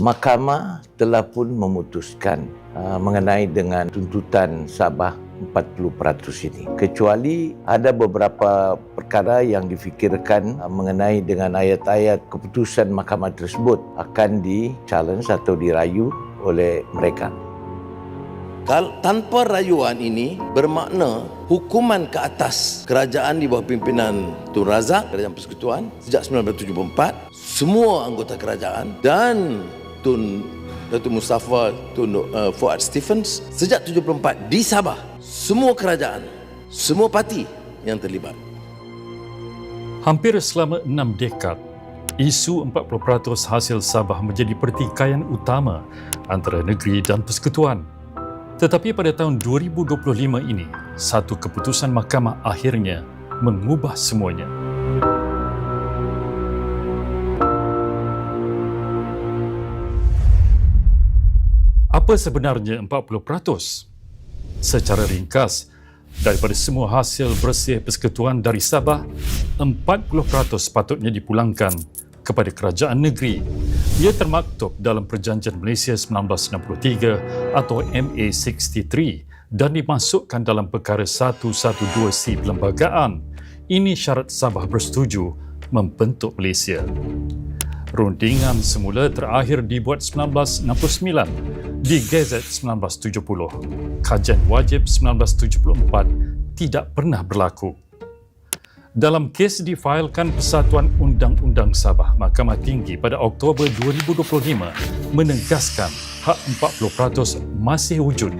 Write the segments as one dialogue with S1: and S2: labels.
S1: Mahkamah telah pun memutuskan uh, mengenai dengan tuntutan Sabah 40% ini. Kecuali ada beberapa perkara yang difikirkan uh, mengenai dengan ayat-ayat keputusan mahkamah tersebut akan di-challenge atau dirayu oleh mereka.
S2: Kal tanpa rayuan ini bermakna hukuman ke atas kerajaan di bawah pimpinan Tun Razak, Kerajaan Persekutuan sejak 1974, semua anggota kerajaan dan Tun Datuk Mustafa Tun uh, Fuad Stephens sejak 74 di Sabah, semua kerajaan, semua parti yang terlibat.
S3: Hampir selama enam dekad, isu 40% hasil Sabah menjadi pertikaian utama antara negeri dan persekutuan. Tetapi pada tahun 2025 ini, satu keputusan mahkamah akhirnya mengubah semuanya. Apa sebenarnya 40%? Secara ringkas, daripada semua hasil bersih persekutuan dari Sabah, 40% sepatutnya dipulangkan kepada kerajaan negeri. Ia termaktub dalam Perjanjian Malaysia 1963 atau MA63 dan dimasukkan dalam perkara 112C Perlembagaan. Ini syarat Sabah bersetuju membentuk Malaysia. Rundingan semula terakhir dibuat 1969 di Gazette 1970. Kajian wajib 1974 tidak pernah berlaku. Dalam kes difailkan Persatuan Undang-Undang Sabah, Mahkamah Tinggi pada Oktober 2025 menegaskan hak 40% masih wujud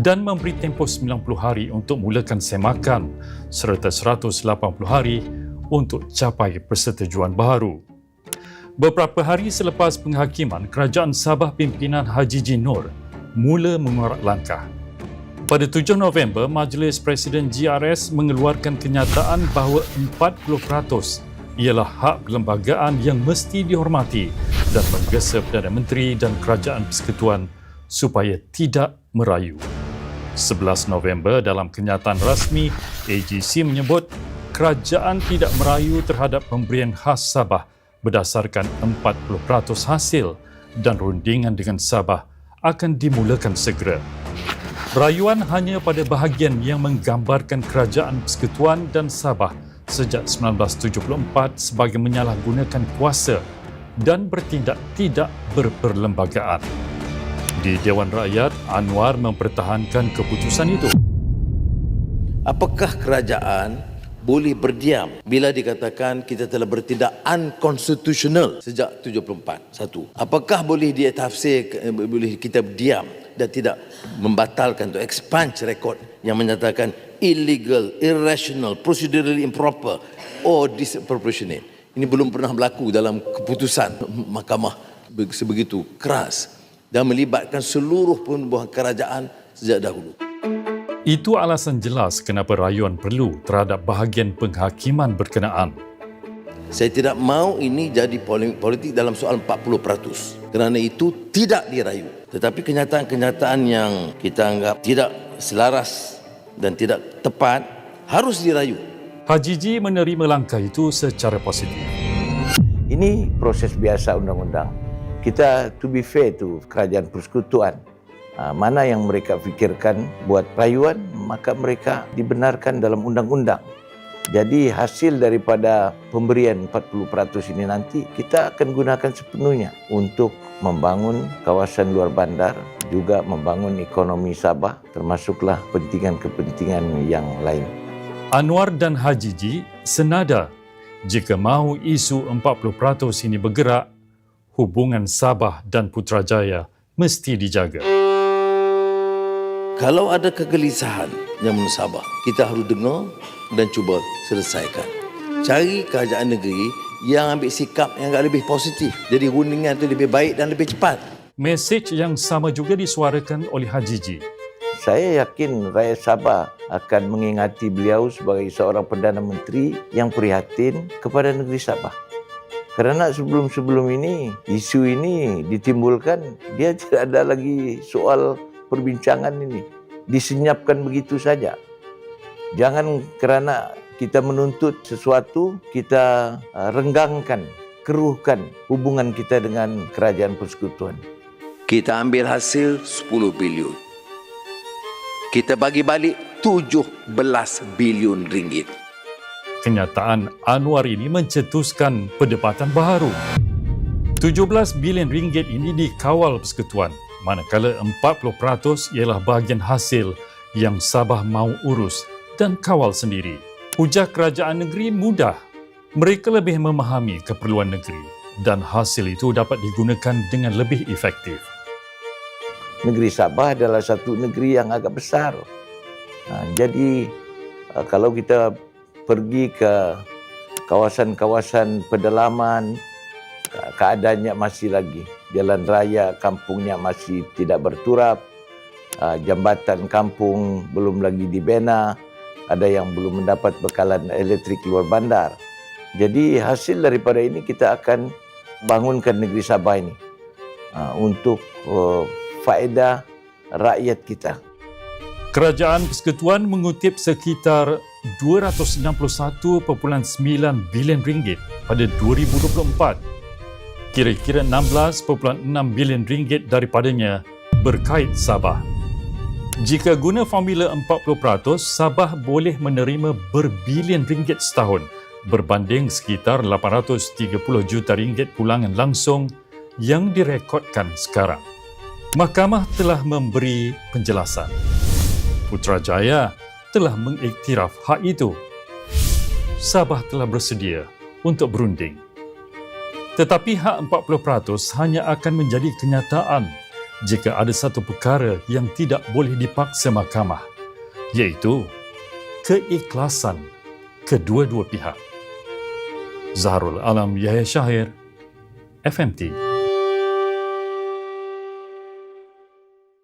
S3: dan memberi tempoh 90 hari untuk mulakan semakan serta 180 hari untuk capai persetujuan baru. Beberapa hari selepas penghakiman, Kerajaan Sabah pimpinan Haji Jinur mula mengorak langkah. Pada 7 November, Majlis Presiden GRS mengeluarkan kenyataan bahawa 40% ialah hak perlembagaan yang mesti dihormati dan menggesa Perdana Menteri dan Kerajaan Persekutuan supaya tidak merayu. 11 November dalam kenyataan rasmi, AGC menyebut kerajaan tidak merayu terhadap pemberian khas Sabah berdasarkan 40% hasil dan rundingan dengan Sabah akan dimulakan segera. Rayuan hanya pada bahagian yang menggambarkan kerajaan persekutuan dan Sabah sejak 1974 sebagai menyalahgunakan kuasa dan bertindak tidak berperlembagaan. Di Dewan Rakyat, Anwar mempertahankan keputusan itu.
S2: Apakah kerajaan boleh berdiam bila dikatakan kita telah bertindak unconstitutional sejak 74 satu. Apakah boleh dia tafsir eh, boleh kita diam dan tidak membatalkan to expunge record yang menyatakan illegal irrational procedurally improper or disproportionate? Ini belum pernah berlaku dalam keputusan mahkamah sebegitu keras dan melibatkan seluruh pembuah kerajaan sejak dahulu
S3: itu alasan jelas kenapa rayuan perlu terhadap bahagian penghakiman berkenaan.
S2: Saya tidak mahu ini jadi polemik politik dalam soal 40%. Kerana itu tidak dirayu. Tetapi kenyataan-kenyataan yang kita anggap tidak selaras dan tidak tepat harus dirayu.
S3: Haji Ji menerima langkah itu secara positif.
S1: Ini proses biasa undang-undang. Kita to be fair to kerajaan persekutuan mana yang mereka fikirkan buat rayuan maka mereka dibenarkan dalam undang-undang jadi hasil daripada pemberian 40% ini nanti kita akan gunakan sepenuhnya untuk membangun kawasan luar bandar juga membangun ekonomi Sabah termasuklah kepentingan-kepentingan yang lain
S3: Anwar dan Haji Ji senada jika mahu isu 40% ini bergerak hubungan Sabah dan Putrajaya mesti dijaga.
S2: Kalau ada kegelisahan yang menusabah, kita harus dengar dan cuba selesaikan. Cari kerajaan negeri yang ambil sikap yang agak lebih positif. Jadi rundingan itu lebih baik dan lebih cepat.
S3: Mesej yang sama juga disuarakan oleh Haji Ji.
S1: Saya yakin rakyat Sabah akan mengingati beliau sebagai seorang Perdana Menteri yang prihatin kepada negeri Sabah. Kerana sebelum-sebelum ini, isu ini ditimbulkan, dia tidak ada lagi soal perbincangan ini disenyapkan begitu saja. Jangan kerana kita menuntut sesuatu, kita uh, renggangkan keruhkan hubungan kita dengan kerajaan persekutuan.
S2: Kita ambil hasil 10 bilion. Kita bagi balik 17 bilion ringgit.
S3: Kenyataan Anwar ini mencetuskan perdebatan baharu. 17 bilion ringgit ini dikawal persekutuan, manakala 40% ialah bahagian hasil yang Sabah mahu urus dan kawal sendiri. Ujar kerajaan negeri mudah. Mereka lebih memahami keperluan negeri dan hasil itu dapat digunakan dengan lebih efektif.
S1: Negeri Sabah adalah satu negeri yang agak besar. Ha, jadi uh, kalau kita pergi ke kawasan-kawasan pedalaman, ke- keadaannya masih lagi. Jalan raya kampungnya masih tidak berturap, uh, jambatan kampung belum lagi dibina, ada yang belum mendapat bekalan elektrik luar bandar. Jadi hasil daripada ini kita akan bangunkan negeri Sabah ini uh, untuk uh, faedah rakyat kita.
S3: Kerajaan Persekutuan mengutip sekitar 261.9 bilion ringgit pada 2024. Kira-kira 16.6 bilion ringgit daripadanya berkait Sabah. Jika guna formula 40%, Sabah boleh menerima berbilion ringgit setahun berbanding sekitar 830 juta ringgit pulangan langsung yang direkodkan sekarang. Mahkamah telah memberi penjelasan. Putrajaya telah mengiktiraf hak itu. Sabah telah bersedia untuk berunding. Tetapi hak 40% hanya akan menjadi kenyataan jika ada satu perkara yang tidak boleh dipaksa mahkamah, iaitu keikhlasan kedua-dua pihak. Zaharul Alam Yahya Syahir, FMT.